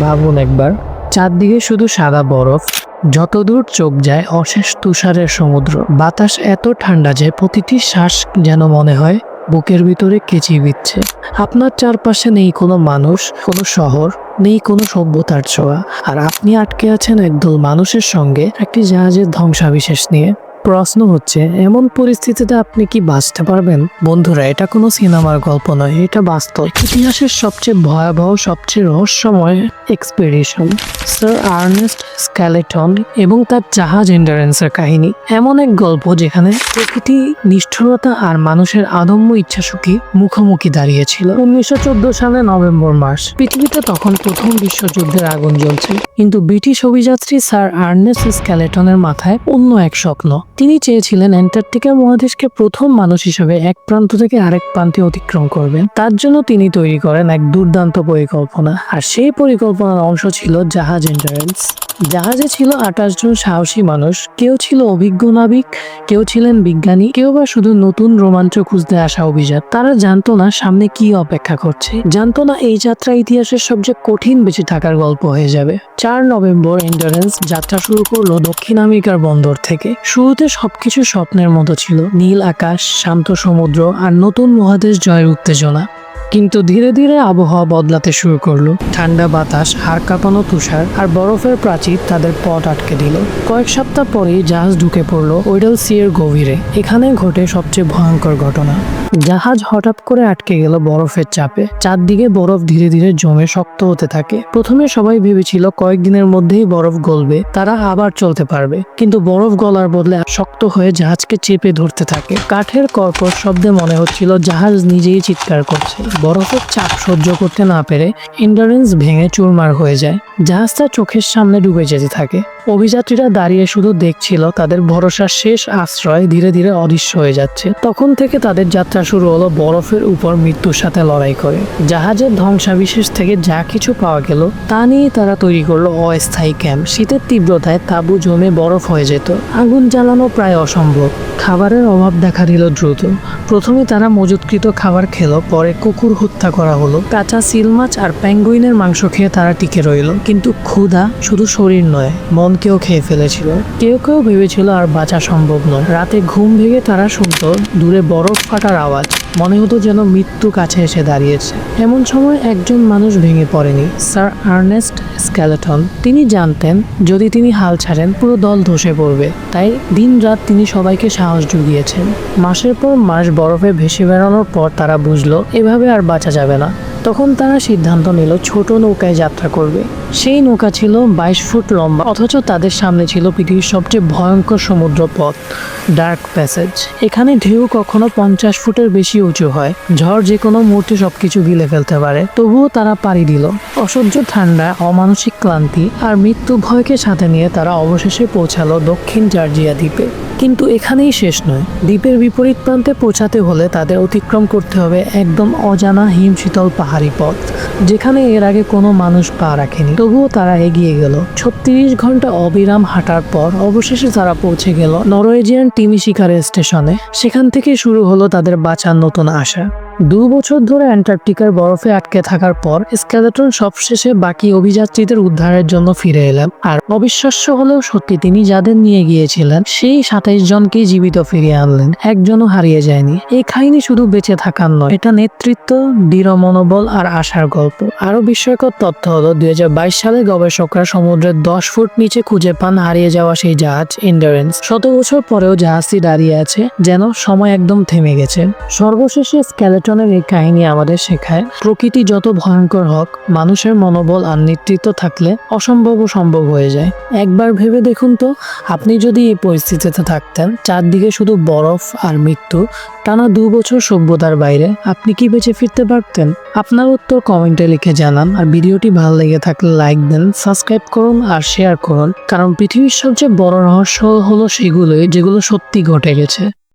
ভাবুন একবার, চারদিকে শুধু সাদা বরফ, যতদূর চোখ যায় অশেষ তুষারের সমুদ্র। বাতাস এত ঠান্ডা যে প্রতিটি শ্বাস যেন মনে হয় বুকের ভিতরে কেচি দিচ্ছে আপনার চারপাশে নেই কোনো মানুষ, কোনো শহর, নেই কোনো সভ্যতার ছোঁয়া। আর আপনি আটকে আছেন একদল মানুষের সঙ্গে একটি জাহাজের ধ্বংসাবিশেষ নিয়ে। প্রশ্ন হচ্ছে, এমন পরিস্থিতিতে আপনি কি বাঁচতে পারবেন? বন্ধুরা, এটা কোনো সিনেমার গল্প নয়, এটা বাস্তব। ইতিহাসের সবচেয়ে ভয়াবহ, সবচেয়ে রহস্যময় এক্সপিডিশন স্যার আর্নেস্ট স্ক্যালেটন এবং তার জাহাজ এন্ডারেন্সের কাহিনী। এমন এক গল্প যেখানে প্রকৃতি, নিষ্ঠুরতা আর মানুষের আদম্য ইচ্ছাশক্তি মুখোমুখি দাঁড়িয়েছিল। উনিশশো চোদ্দ সালে নভেম্বর মাস, পৃথিবীতে তখন প্রথম বিশ্বযুদ্ধের আগুন জ্বলছে। কিন্তু ব্রিটিশ অভিযাত্রী স্যার আর্নেস্ট স্ক্যালেটনের মাথায় অন্য এক স্বপ্ন। তিনি চেয়েছিলেন অ্যান্টার্কটিকা মহাদেশকে প্রথম মানুষ হিসেবে এক প্রান্ত থেকে আরেক প্রান্তে অতিক্রম করবেন। তার জন্য তিনি তৈরি করেন এক দুর্দান্ত পরিকল্পনা। আর সেই পরিকল্পনার অংশ ছিল জাহাজ এন্ডারেন্স জাহাজে ছিল আঠাশ জন সাহসী মানুষ। কেউ ছিল অভিজ্ঞ নাবিক, কেউ ছিলেন বিজ্ঞানী, কেউ বা শুধু নতুন রোমাঞ্চ খুঁজতে আসা অভিযান তারা জানতো না সামনে কি অপেক্ষা করছে। জানতো না এই যাত্রা ইতিহাসের সবচেয়ে কঠিন বেঁচে থাকার গল্প হয়ে যাবে। চার নভেম্বর এন্ডারেন্স যাত্রা শুরু করল দক্ষিণ আমেরিকার বন্দর থেকে। শুরুতে সবকিছু স্বপ্নের মতো ছিল। নীল আকাশ, শান্ত সমুদ্র আর নতুন মহাদেশ জয়ের উত্তেজনা। কিন্তু ধীরে ধীরে আবহাওয়া বদলাতে শুরু করল। ঠান্ডা বাতাস, হাড় কাঁপানো তুষার আর বরফের প্রাচীর তাদের পথ আটকে দিল। কয়েক সপ্তাহ পরেই জাহাজ ঢুকে পড়ল ওয়েডেল সি এর গভীরে। এখানে ঘটে সবচেয়ে ভয়ঙ্কর ঘটনা। জাহাজ হঠাৎ করে আটকে গেল বরফের চাপে। চারদিকে বরফ ধীরে ধীরে জমে শক্ত হতে থাকে। প্রথমে সবাই ভেবেছিল কয়েকদিনের মধ্যেই বরফ গলবে, তারা আবার চলতে পারবে। কিন্তু বরফ গলার বদলে শক্ত হয়ে জাহাজকে চেপে ধরতে থাকে। কাঠের কর্কশ শব্দে মনে হচ্ছিল জাহাজ নিজেই চিৎকার করছে। বরফের চাপ সহ্য করতে না পেরে ইন্ডারেন্স ভেঙে চুরমার হয়ে যায় জাহাজটা চোখের সামনে ডুবে যেতে থাকে। অভিযাত্রীরা দাঁড়িয়ে শুধু দেখছিল তাদের ভরসার শেষ আশ্রয় ধীরে ধীরে অদৃশ্য হয়ে যাচ্ছে। তখন থেকে তাদের যাত্রা শুরু হলো বরফের উপর মৃত্যুর সাথে লড়াই করে। জাহাজের ধ্বংসাবিশেষ থেকে যা কিছু পাওয়া গেল, তা নিয়ে তারা তৈরি করল অস্থায়ী ক্যাম্প। শীতের তীব্রতায় তাঁবু জমে বরফ হয়ে যেত। আগুন জ্বালানো প্রায় অসম্ভব। খাবারের অভাব দেখা দিল দ্রুত। প্রথমে তারা মজুতকৃত খাবার খেলো, পরে কুকুর হত্যা করা হলো। কাঁচা সিল মাছ আর প্যাঙ্গুইনের মাংস খেয়ে তারা টিকে রইল। কিন্তু ক্ষুধা শুধু শরীর নয় মনকেও খেয়ে ফেলেছিল। কেউ কেউ ভেবেছিল আর বাঁচা সম্ভব নয়। রাতে ঘুম ভেঙে তারা শুনত দূরে বরফ ফাটার আওয়াজ। মনে হতো যেন মৃত্যু কাছে এসে দাঁড়িয়েছে। এমন সময় একজন মানুষ ভেঙে পড়েনি। স্যার আর্নেস্ট স্ক্যালেটন তিনি জানতেন, যদি তিনি হাল ছাড়েন, পুরো দল ধসে পড়বে। তাই দিন রাত তিনি সবাইকে সাহস জুগিয়েছেন। মাসের পর মাস বরফে ভেসে বেড়ানোর পর তারা বুঝলো, এভাবে আর বাঁচা যাবে না। তখন তারা সিদ্ধান্ত নিল, ছোট নৌকায় যাত্রা করবে। সেই নৌকা ছিল বাইশ ফুট লম্বা, অথচ তাদের সামনে ছিল পৃথিবীর সবচেয়ে ভয়ঙ্কর সমুদ্র পথ ডার্ক প্যাসেজ। এখানে ঢেউ কখনো পঞ্চাশ ফুটের বেশি উঁচু হয়, ঝড় যে কোনো মুহূর্তে সবকিছু গিলে ফেলতে পারে, তবুও তারা পাড়ি দিল। অসহ্য ঠান্ডা, অমানসিক ক্লান্তি আর মৃত্যু ভয়কে সাথে নিয়ে তারা অবশেষে পৌঁছালো দক্ষিণ জর্জিয়া দ্বীপে। কিন্তু এখানেই শেষ নয়। দ্বীপের বিপরীত প্রান্তে পৌঁছাতে হলে তাদের অতিক্রম করতে হবে একদম অজানা হিমশীতল পাহাড়ি। পথ, যেখানে এর আগে কোনো মানুষ পা রাখেনি। তবুও তারা এগিয়ে গেল। ছত্রিশ ঘণ্টা অবিরাম হাঁটার পর অবশেষে তারা পৌঁছে গেল নরওয়েজিয়ান টিমি শিকারের স্টেশনে। সেখান থেকে শুরু হলো তাদের বাঁচার নতুন আশা। দু বছর ধরে অ্যান্টার্কটিকার বরফে আটকে থাকার পর স্কেলেটন সবশেষে বাকি অভিযাত্রীদের উদ্ধারের জন্য ফিরে এলেন। আর অবিশ্বাস্য হলেও সত্যি তিনি যাদের নিয়ে গিয়েছিলেন, সেই সাতাইশ জনকেই জীবিত ফিরিয়ে আনলেন। একজনও হারিয়ে যায়নি। এই কাহিনী শুধু বেঁচে থাকার নয়, এটা নেতৃত্ব, দৃঢ় মনোবল আর আশার গল্প। আরও বিস্ময়কর তথ্য হলো, দুই হাজার বাইশ সালে গবেষকরা সমুদ্রের দশ ফুট নিচে খুঁজে পান হারিয়ে যাওয়া সেই জাহাজ ইন্ডারেন্স শত বছর পরেও জাহাজটি দাঁড়িয়ে আছে, যেন সময় একদম থেমে গেছে। সর্বশেষে স্কেলেটনের এই কাহিনী আমাদের শেখায়, প্রকৃতি যত ভয়ঙ্কর হোক, মানুষের মনোবল আর নেতৃত্ব থাকলে অসম্ভব সম্ভব হয়ে যায়। একবার ভেবে দেখুন তো, আপনি যদি এই পরিস্থিতিতে থাকতেন, চারদিকে শুধু বরফ আর মৃত্যু, টানা দু বছর সভ্যতার বাইরে, আপনি কি বেঁচে ফিরতে পারতেন? আপনার উত্তর কমেন্টে লিখে জানান, আর ভিডিওটি ভালো লেগে থাকলে লাইক দেন, সাবস্ক্রাইব করুন আর শেয়ার করুন, কারণ পৃথিবীর সবচেয়ে বড় রহস্য হলো সেগুলোই, যেগুলো সত্যি ঘটে গেছে।